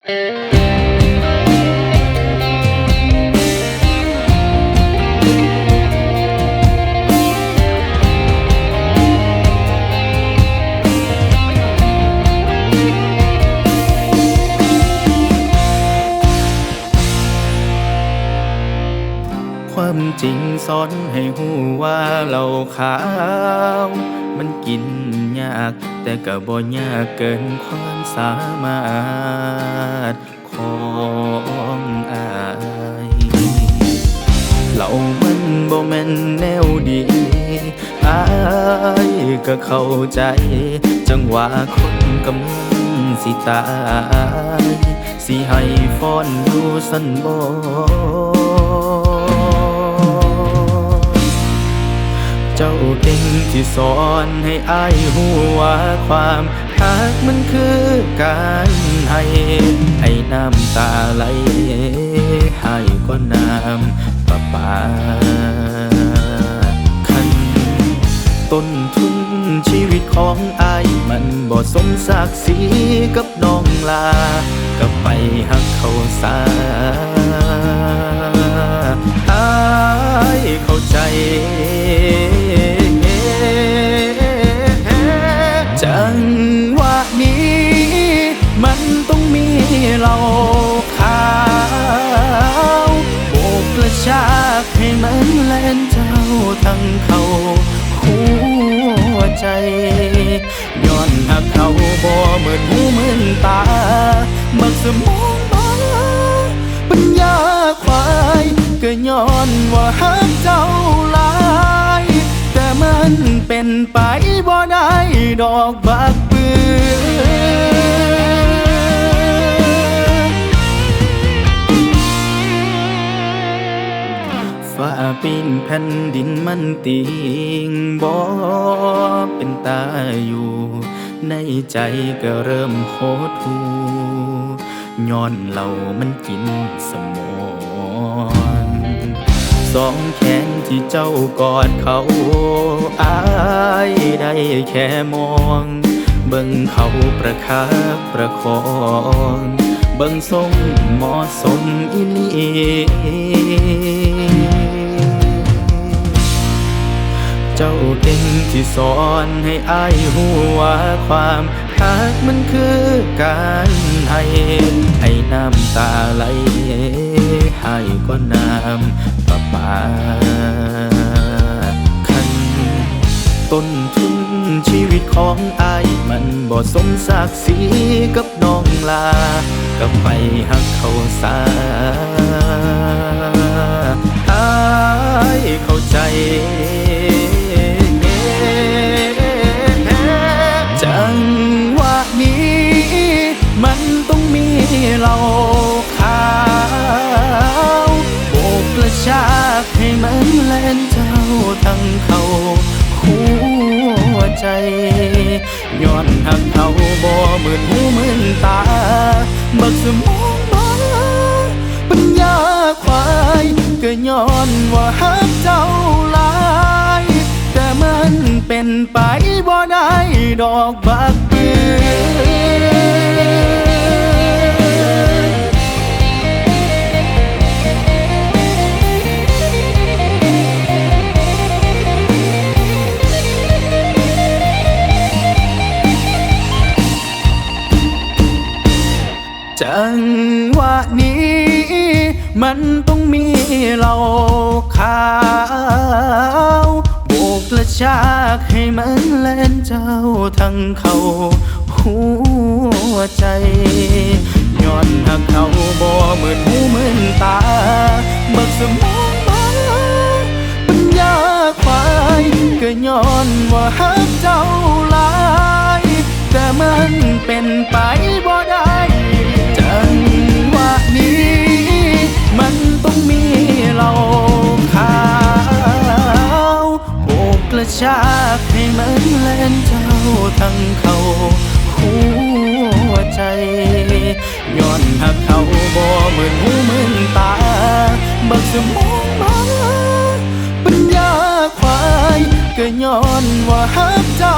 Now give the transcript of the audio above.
ความจริงสอนให้หูว่าเหล้าขาว มันกินยาก แต่ก็บ่ยากเกินความสามารถของอายเหล้ามันบ่แม่นแนวดีอายก็เข้าใจ จังหวะคนกำลังสิตาย สิให้ฟ้อนดูสันบ่ เจ้าเก่งที่สอนให้อายหูว่าความหักมันคือการให้ให้น้ำตาไหลให้ก็น้ำประปาคันต้นทุนชีวิตของอายมันบ่สมศักดิ์ศรีกับน้องลา ก็ไปหักเขาสาอายเข้าใจ จังวะนี้ มันต้องมีเราขาวโบกกระชากให้มันแล่นเจ้าทั้งเขาหัวใจย้อนหักเขาบ่เหมือนหูเหมือนตา สมองมาปัญญาควายก็ย้อนว่าหักเจ้าลาย แต่มันเป็นไปบ่ได้ดอกบักเบือฟ้าปีนแผ่นดินมันติงบ่เป็นตาอยู่ ในใจก็เริ่มโหดหู ย้อนเหล่ามันกินสมองสองแขนที่เจ้ากอดเขาอายได้แค่มอง เบิ่งเขาประคับประคอง เบิ่งทรงเหมาะสมอี เจ้าเก่งที่สอนให้อายหูว่าความหักมันคือการให้ให้น้ำตาไหลให้ก็น้ำประปาคันต้นทุนชีวิตของอายมันบ่สมศักดิ์ศรีกับน้องลา ก็ไปหักเขาสาอายเข้าใจากให้มันแล่นเจ้าทั้งเขาหัวใจย้อนหักเขาบ่เหมือนหูเหมือนตา บักสมองมาปัญญาควายก็ย้อนว่าหักเจ้าลายแต่มันเป็นไปบ่ได้ดอกบักเบือ จังหวะนี้ มันต้องมีเราขาวโบกกระชากให้มันแล่นเจ้าทั้งเขาหัวใจย้อนหักเขาบ่เหมือนหูเหมือนตาบักสมองมาปัญญาควายก็ย้อนว่าหักเจ้า ทั้งเขาหัวใจย้อนหักเขาบ่เหมือนหูเหมือนตา บักสมองมาปัญญาควายก็ย้อนว่าหักเจ้า